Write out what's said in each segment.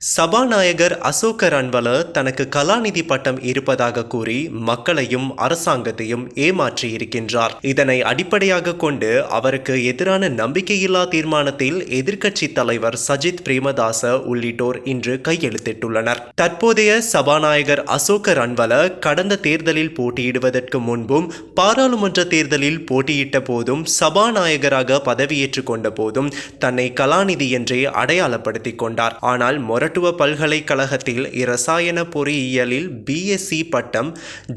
சபாநாயகர் அசோக ரன்வல தனக்கு கலாநிதி பட்டம் இருப்பதாக கூறி மக்களையும் அரசாங்கத்தையும் ஏமாற்றி இருக்கின்றார். இதனை அடிப்படையாக கொண்டு அவருக்கு எதிரான நம்பிக்கையில்லா தீர்மானத்தில் எதிர்க்கட்சி தலைவர் சஜித் பிரேமதாச உள்ளிட்டோர் இன்று கையெழுத்திட்டுள்ளனர். தற்போதைய சபாநாயகர் அசோக ரன்வல கடந்த தேர்தலில் போட்டியிடுவதற்கு முன்பும் பாராளுமன்ற தேர்தலில் போட்டியிட்ட போதும் சபாநாயகராக பதவியேற்றுக் கொண்ட போதும் தன்னை கலாநிதி என்றே அடையாளப்படுத்திக் கொண்டார். ஆனால் மருத்துவ பல்கலைக்கழகத்தில் இரசாயன பொறியியலில் பிஎஸ்சி பட்டம்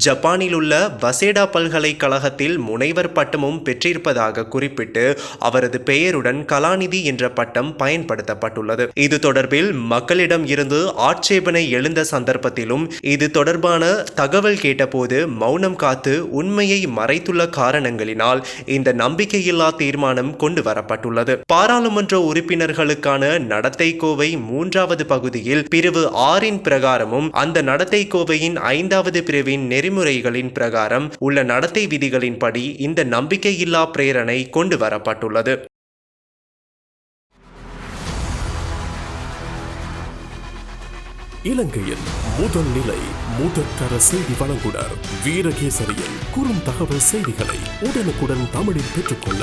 ஜப்பானிலுள்ள வசேடா பல்கலைக்கழகத்தில் முனைவர் பட்டமும் பெற்றிருப்பதாக குறிப்பிட்டு அவரது பெயருடன் கலாநிதி என்ற பட்டம் பயன்படுத்தப்பட்டுள்ளது. இது தொடர்பில் மக்களிடம் இருந்து ஆட்சேபனை எழுந்த சந்தர்ப்பத்திலும் இது தொடர்பான தகவல் கேட்டபோது மௌனம் காத்து உண்மையை மறைத்துள்ள காரணங்களினால் இந்த நம்பிக்கையில்லா தீர்மானம் கொண்டு வரப்பட்டுள்ளது பாராளுமன்ற உறுப்பினர்களுக்கான நடத்தை கோவை மூன்றாவது பகுதியில் பிரிவு ஆறின் பிரகாரமும் அந்த நடத்தை கோவையின் ஐந்தாவது பிரிவின் நெறிமுறைகளின் பிரகாரம் உள்ள நடத்தை விதிகளின்படி இந்த நம்பிக்கையில்லா பிரேரணை கொண்டு வரப்பட்டுள்ளது. இலங்கையின் முதல் நிலை முதற்கர செய்தி வழங்குனர் வீரகேசரியின் குறும் தகவல் செய்திகளை உடனுக்குடன் தமிழில் பெற்றுக்கொள்ள